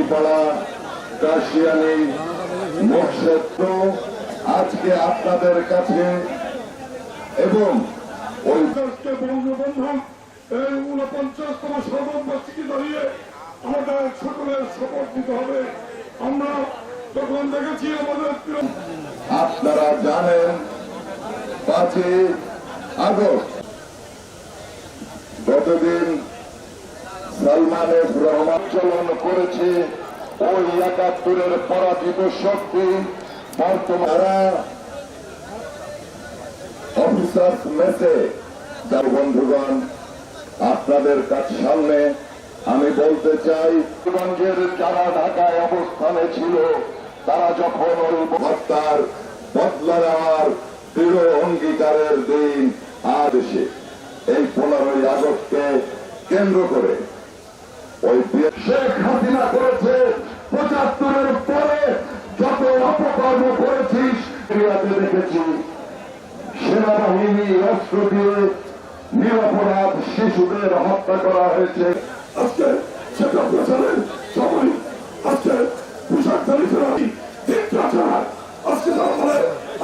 টুঙ্গিপাড়া কাশিয়ানি মোর্শেদ আজকে আপনাদের কাছে এবং ওই বঙ্গবন্ধু এই উনপঞ্চাশতম সর্ববার্ষিকী দাঁড়িয়ে আমাদের সকলের শপথ নিতে হবে। আমরা তখন দেখেছি আমাদের আপনারা জানেন পাঁচই আগস্ট গতদিন সালমান রহমান চলন করেছে। ওই একাত্তরের পরাজিত শক্তি বর্তমানে বন্ধুগণ, আপনাদের কাছে সামনে আমি বলতে চাই গঞ্জের যারা ঢাকায় অবস্থানে ছিল, তারা যখন ওই হত্যার বদলা নেওয়ার দৃঢ় অঙ্গীকারের দিন এসে, এই পনেরোই আগস্টকে কেন্দ্র করে, ওই হাসিনা করেছে, পঁচাত্তরের পরে যত অপকর্ম করেছিস দেখেছি। সেনাবাহিনী অস্ত্র দিয়ে নিরপরাধ শিশুদের হত্যা করা হয়েছে। আজকে সেটা প্রচারের সবাই আজকে পোশাক আজকে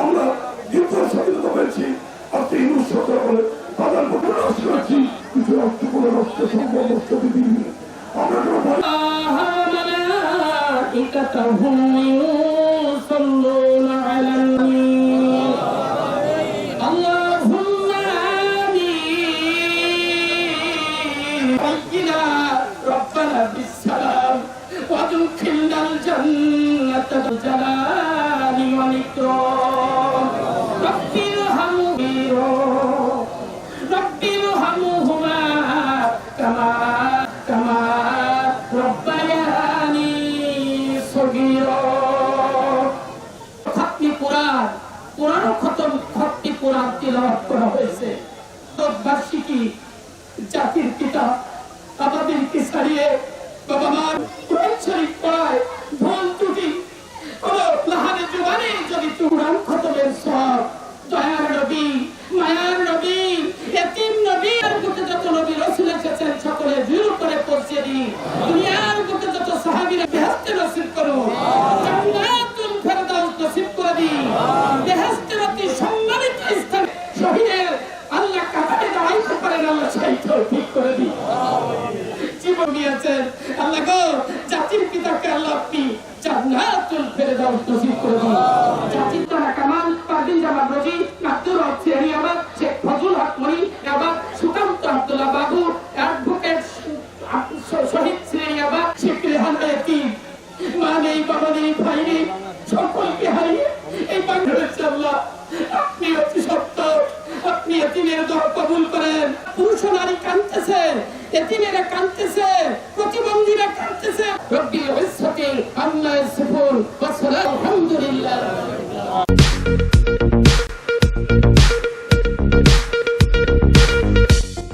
আমরা পেয়েছি আজকে সরকার বলে করেছি। কিছু নষ্ট আমরা هم يصلون على النبي اللهم آمين حينا ربنا بالسلام وادخلنا الجنة الجلال খতমি দয়ার নবী, মায়ার নবী নবী, আর বুকে যত নবী রসুল সকলে জুরু করে পৌঁছে দিই দুনিয়ার বুকে যত সাহাবীরা বেহেশতে নসিব করো জান্নাতুল ফেরদাউস নসিব করে দিই বেহেশতের অতি সম্মানিত স্থান শহীদের আল্লাহ কাতারে দাঁড়াইতে পারেন সেই ঠিক করে দিই। জীবন দিয়েছেন আল্লাহ গো, জাতির পিতাকে আল্লাহ আপনি জান্নাতুল ফেরদাউস নসিব করে দিন। জাতির তারা কামাল, পারভিন জামান রবি আব্দুর রব সিয়ারি আবাদ, শেখ ফজল হক মনি আবাদ, সুকান্ত আব্দুল্লাহ বাবু, অ্যাডভোকেট শহীদ সিয়ারি আবাদ, শেখ রেহান ইয়াতিম মা নেই বাবা নেই ভাই নেই সকলকে হারিয়ে এতিমের দোয়া কবুল করেন। পুরুষ নারী কাঁদতেছে এতিমেরা কাঁদতেছে।